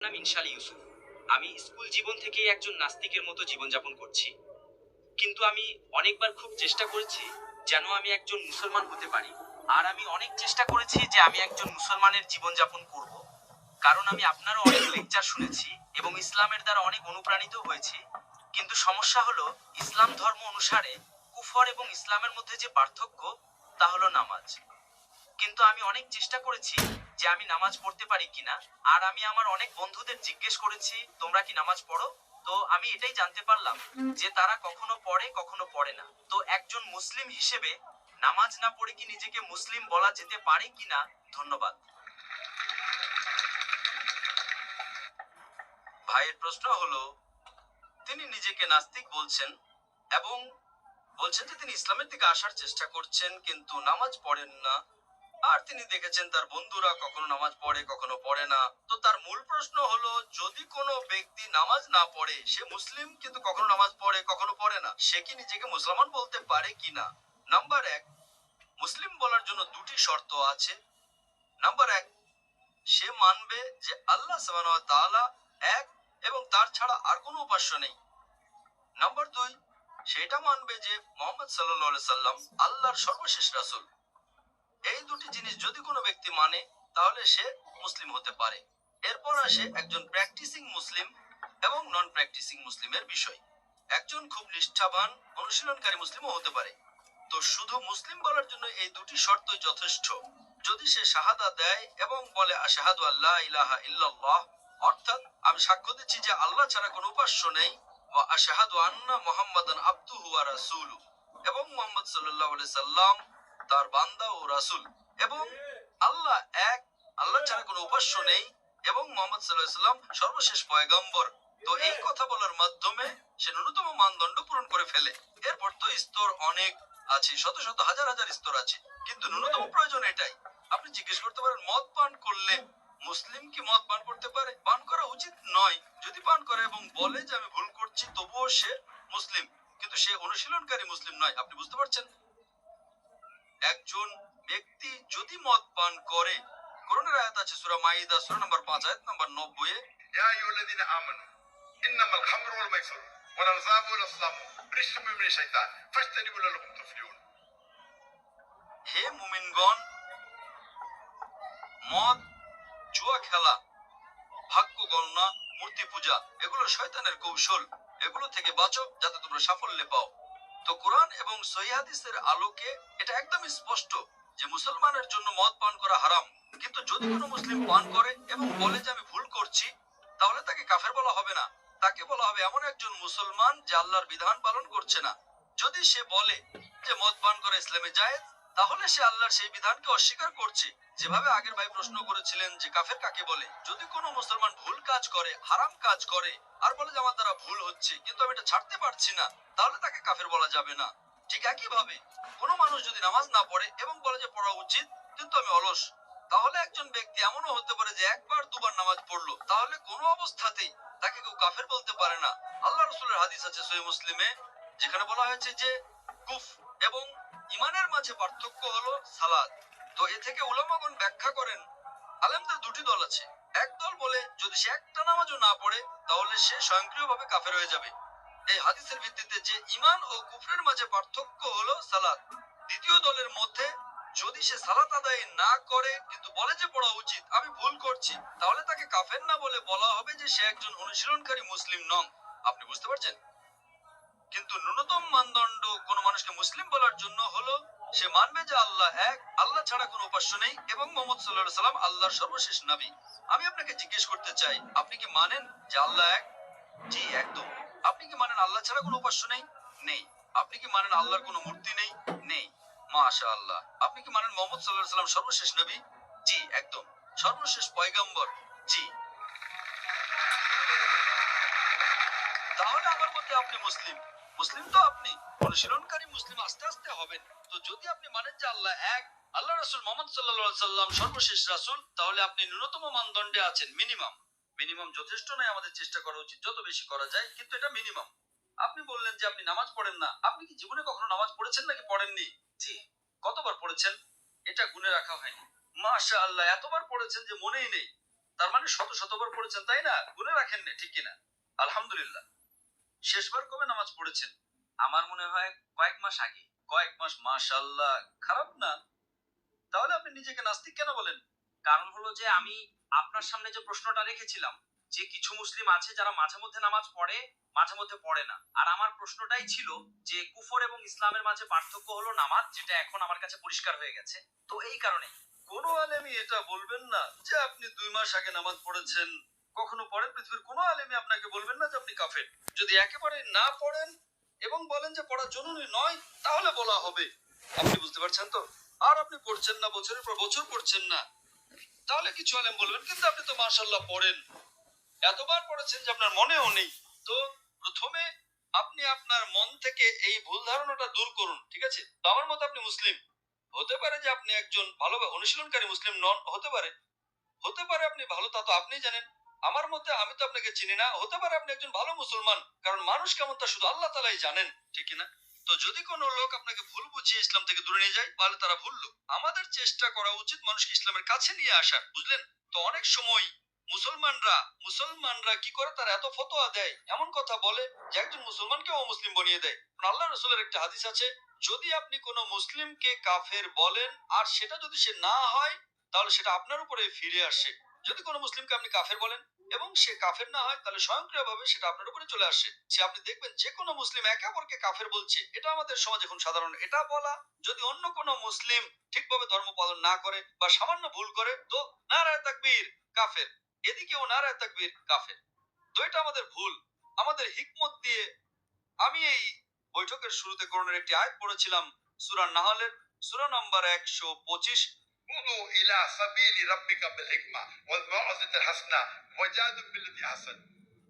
নাম ইনশালি ইউসুফ। আমি স্কুল জীবন থেকেই একজন নাস্তিকের মতো জীবনযাপন করছি। কিন্তু আমি অনেকবার খুব চেষ্টা করেছি যেন আমি একজন মুসলমান হতে পারি। আর আমি অনেক চেষ্টা করেছি যে আমি একজন মুসলমানের জীবনযাপন করব। কারণ আমি আপনারও অনেক লেকচার শুনেছি এবং ইসলামের দ্বারা অনেক অনুপ্রাণিত হয়েছি। কিন্তু সমস্যা হলো, ইসলাম ধর্ম অনুসারে কুফর এবং ইসলামের মধ্যে যে পার্থক্য, তা হলো নামাজ। কিন্তু আমি অনেক চেষ্টা করেছি যে আমি নামাজ পড়তে পারি কিনা। আর আমি আমার অনেক বন্ধুদের জিজ্ঞেস করেছি, তোমরা কি নামাজ পড়ো? তো আমি এটাই জানতে পারলাম যে তারা কখনো পড়ে কখনো পড়ে না। তো একজন মুসলিম হিসেবে নামাজ না পড়ে কি নিজেকে মুসলিম বলা যেতে পারে কিনা? ধন্যবাদ। ভাইয়ের প্রশ্ন হলো, তিনি নিজেকে নাস্তিক বলছেন এবং বলছেন যে তিনি ইসলামের দিকে আসার চেষ্টা করছেন, কিন্তু নামাজ পড়েন না। আর তিনি দেখেছেন তার বন্ধুরা কখনো নামাজ পড়ে, কখনো পড়ে না। তো তার মূল প্রশ্ন হলো, যদি কোনো ব্যক্তি নামাজ না পড়ে, সে মুসলিম কিন্তু কখনো নামাজ পড়ে, কখনো পড়ে না, সে কি নিজেকে মুসলমান বলতে পারে কিনা নাম্বার এক, মুসলিম বলার জন্য দুটি শর্ত আছে। নাম্বার এক, সে মানবে যে আল্লাহ তাআলা এক এবং তার ছাড়া আর কোনো উপাস্য নেই। নাম্বার দুই, সেটা মানবে যে মোহাম্মদ আলাইহি সাল্লাম আল্লাহর সর্বশেষ রাসূল। জিনিস যদি কোনো ব্যক্তি মানে তাহলে সে মুসলিম হতে পারে। এরপর আসে একজন প্র্যাকটিসিং মুসলিম এবং নন প্র্যাকটিসিং মুসলিমের বিষয়। একজন খুব নিষ্ঠাবান, অনুশীলনকারী মুসলিমও হতে পারে। তো শুধু মুসলিম বলার জন্য এই দুটি শর্তই যথেষ্ট। যদি সে শাহাদা দেয় এবং বলে, আশাহাদু আল্লাহ ইলাহা ইল্লাল্লাহ অর্থাৎ আমি সাক্ষ্য দিচ্ছি যে আল্লাহ ছাড়া কোনো উপাস্য নেই, ওয়া আশাহাদু আন্না মুহাম্মাদান আবদুহু ওয়া রাসূলু এবং মুহাম্মদ সাল্লাল্লাহু সাল্লাম তার বান্দা ও রাসূল। এবং আল্লাহ এক, আল্লাহ ছাড়া কোনো উপাস্য নেই এবং মোহাম্মদ সর্বশেষ পয়গম্বর। তো এই কথা বলার মাধ্যমে সে ন্যূনতম মানদণ্ড পূরণ করে ফেলে। এরপর তো স্তর অনেক আছে, শত শত হাজার হাজার স্তর আছে। কিন্তু ন্যূনতম প্রয়োজন এটাই। আপনি জিজ্ঞেস করতে পারেন, মদ পান করলে মুসলিম কি মদ পান করতে পারে? পান করা উচিত নয়। যদি পান করে এবং বলে যে আমি ভুল করছি, তবুও সে মুসলিম। কিন্তু সে অনুশীলনকারী মুসলিম নয়, আপনি বুঝতে পারছেন? একজন ব্যক্তি যদি মদ পান করে কোরআনের আয়াত আছে সূরা মাইদা সূরা নম্বর 5 আয়াত নম্বর 90 এ ইয়া আমানু ইন্নামাল খামরু ওয়াল ওয়াল ওয়াল আসলামু রিজসুম শাইতান হে মুমিনগণ মদ জুয়া খেলা ভাগ্য গণনা মূর্তি পূজা এগুলো শয়তানের কৌশল। এগুলো থেকে বাঁচো যাতে তোমরা সাফল্য পাও। তো কোরআন এবং সহিহাদিসের আলোকে এটা একদম স্পষ্ট যে মুসলমানের জন্য মদ পান করা হারাম। কিন্তু যদি কোনো মুসলিম পান করে এবং বলে যে আমি ভুল করছি, তাহলে তাকে কাফের বলা হবে না। তাকে বলা হবে এমন একজন মুসলমান যে আল্লাহর বিধান পালন করছে না। যদি সে বলে যে মদ পান করা ইসলামে জায়েজ, তাহলে সে আল্লাহর সেই বিধানকে অস্বীকার করছে। যেভাবে আগের ভাই প্রশ্ন করেছিলেন যে কাফের কাকে বলে? যদি কোনো মুসলমান ভুল কাজ করে, হারাম কাজ করে, আর বলে যে আমার দ্বারা ভুল হচ্ছে, কিন্তু আমি এটা ছাড়তে পারছি না, তাহলে তাকে কাফের বলা যাবে না। ঠিক একই ভাবে কোনো মানুষ যদি নামাজ না পড়ে এবং বলে যে পড়া উচিত, কিন্তু আমি অলস, তাহলে একজন ব্যক্তি এমনও হতে পারে যে একবার দুবার নামাজ পড়ল। তাহলে কোনো অবস্থাতেই তাকে কেউ কাফের বলতে পারে না। আল্লাহ রসুলের হাদিস আছে সহি মুসলিমে, যেখানে বলা হয়েছে যে কুফ এবং ইমানের মাঝে পার্থক্য হলো সালাদ। তো এ থেকে উলামাগণ ব্যাখ্যা করেন, আলেমদের দুটি দল আছে। এক দল বলে, যদি সে একটা নামাজও না পড়ে, তাহলে সে স্বয়ংক্রিয়ভাবে কাফের হয়ে যাবে। এই হাদিসের ভিত্তিতে যে ইমান ও কুফরের মাঝে পার্থক্য হলো সালাদ দ্বিতীয় দলের মধ্যে যদি সে সালাত আদায় না করে, কিন্তু বলে যে পড়া উচিত, আমি ভুল করছি, তাহলে তাকে কাফের না বলে বলা হবে যে সে একজন অনুশীলনকারী মুসলিম নন। আপনি বুঝতে পারছেন? কিন্তু ন্যূনতম মানদণ্ড কোনো মানুষকে মুসলিম বলার জন্য হলো, সে মানবে যে আল্লাহ এক, আল্লাহ ছাড়া কোনো উপাস্য নেই এবং মোহাম্মদ সাল্লাহ সাল্লাম আল্লাহর সর্বশেষ নবী। আমি আপনাকে জিজ্ঞেস করতে চাই, আপনি কি মানেন যে আল্লাহ এক? জি, একদম। আপনি কি মানেন আল্লাহ ছাড়া কোনো উপাস্য নেই? নেই। আপনি কি মানেন আল্লাহর কোনো মূর্তি নেই? নেই। মাশা আল্লাহ আপনি কি মানেন মোহাম্মদ সাল্লাহ সাল্লাম সর্বশেষ নবী? জি, একদম। সর্বশেষ পয়গম্বর? জি। তাহলে আমার মতে আপনি মুসলিম। মুসলিম তো আপনি। অনুশীলনকারী মুসলিম আস্তে আস্তে হবেন। তো যদি আপনি মানেন যে আল্লাহ এক, আল্লাহ রাসূল মোহাম্মদ সাল্লাল্লাহু সাল্লাম সর্বশেষ রাসুল, তাহলে আপনি ন্যূনতম মানদণ্ডে আছেন মিনিমাম মিনিমাম যথেষ্ট নয় আমাদের চেষ্টা করা উচিত যত বেশি করা যায় কিন্তু এটা মিনিমাম। আপনি বললেন যে আপনি নামাজ পড়েন না। আপনি কি জীবনে কখনো নামাজ পড়েছেন নাকি পড়েননি? জি। কতবার পড়েছেন? এটা গুনে রাখা হয়নি। মাশা আল্লাহ এতবার পড়েছেন যে মনেই নেই। তার মানে শত শতবার পড়েছেন তাই না? গুনে রাখেন না ঠিক কিনা? আলহামদুলিল্লাহ। শেষবার কবে নামাজ পড়েছেন? আমার মনে হয় কয়েক মাস আগে। কয়েক মাস? মাশাল্লাহ খারাপ না। তাহলে আপনি নিজেকে নাস্তিক কেন বলেন? কারণ হলো যে আমি আপনার সামনে যে প্রশ্নটা রেখেছিলাম, যে কিছু মুসলিম আছে যারা মাঝে মধ্যে নামাজ পড়ে, মাঝে মধ্যে পড়ে না। আর আমার প্রশ্নটাই ছিল যে কুফর এবং ইসলামের মাঝে পার্থক্য হলো নামাজ, যেটা এখন আমার কাছে পরিষ্কার হয়ে গেছে। তো এই কারণে কোনো আলেমি এটা বলবেন না যে আপনি দুই মাস আগে নামাজ পড়েছেন। কখনো পড়েন পৃথিবীর কোনো আলেমই আপনাকে বলবেন না যে আপনি কাফের। যদি একেবারে না পড়েন এবং বলেন যে পড়া জরুরি নয়, তাহলে বলা হবে। আপনি বুঝতে পারছেন তো? আর আপনি পড়ছেন না, বছরের পর বছর পড়ছেন না। তাহলে কিছু আলেম বলবেন, কিন্তু আপনি তো মাশাল্লাহ পড়েন। এতবার পড়েছেন যে আপনার মনেও নেই। তো প্রথমে আপনি আপনার মন থেকে এই ভুল ধারণাটা দূর করুন, ঠিক আছে? তো আমার মতো আপনি মুসলিম। হতে পারে যে আপনি একজন ভালো অনুশীলনকারী মুসলিম নন, হতে পারে। হতে পারে আপনি ভালো, তা তো আপনি জানেন। আমার মতে আমি তো আপনাকে চিনি না। হতে পারে আপনি একজন ভালো মুসলমান, কারণ মানুষ কেমন তা শুধু আল্লাহ তালাই জানেন, ঠিক না তো যদি কোনো লোক আপনাকে ভুল বুঝিয়ে ইসলাম থেকে দূরে নিয়ে যায়, তাহলে তারা ভুলল আমাদের চেষ্টা করা উচিত মানুষকে ইসলামের কাছে নিয়ে আসার, বুঝলেন? তো অনেক সময় মুসলমানরা মুসলমানরা কি করে? তারা এত ফতোয়া দেয়, এমন কথা বলে যে একজন মুসলমানকে অমুসলিম বানিয়ে দেয়। আল্লাহ রসুলের একটা হাদিস আছে, যদি আপনি কোনো মুসলিমকে কাফের বলেন, আর সেটা যদি সে না হয়, তাহলে সেটা আপনার উপরে ফিরে আসে। যদি কোনো মুসলিমকে আপনি কাফের বলেন এবং সে কাফের না হয়, তাহলে স্বয়ংক্রিয়ভাবে সেটা আপনার উপরে চলে আসে। সে আপনি দেখবেন যে কোনো মুসলিম একে অপরকে কাফের বলছে। এটা আমাদের সমাজ এখন সাধারণ। এটা বলা যদি অন্য কোনো মুসলিম ঠিকভাবে ধর্ম পালন না করে বা সামান্য ভুল করে, তো নারায় তাকবীর কাফের। এদিকে এদিকেও নারায় তাকবীর কাফের। তো এটা আমাদের ভুল। আমাদের হিকমত দিয়ে আমি এই বৈঠকের শুরুতে করোনার একটি আয়াত পড়েছিলাম, সুরা নাহলের। সুরা নম্বর একশো পঁচিশ।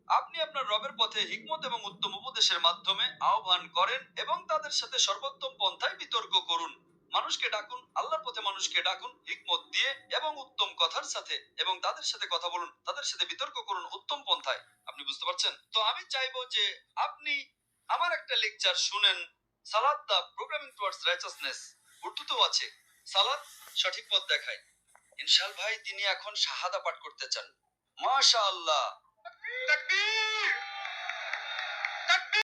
আপনি আপনার রবের পথে হিকমত এবং উত্তম উপদেশের মাধ্যমে আহ্বান করেন এবং তাদের সাথে সর্বোত্তম পন্থায় বিতর্ক করুন। মানুষকে ডাকুন, আল্লাহর পথে মানুষকে ডাকুন, হিকমত দিয়ে এবং উত্তম কথার সাথে এবং তাদের সাথে কথা বলুন, তাদের সাথে বিতর্ক করুন উত্তম পন্থায়। আপনি বুঝতে পারছেন? তো আমি চাইব যে আপনি আমার একটা লেকচার শুনেন। সালাদ দা প্রোগ্রামিং টুয়ার্ডস রাইচাসনেস। উর্দুতেও আছে। সালাদ সঠিক পথ দেখায়। ইনশাল ভাই, তিনি এখন শাহাদা পাঠ করতে চান। Maşallah. Takbir.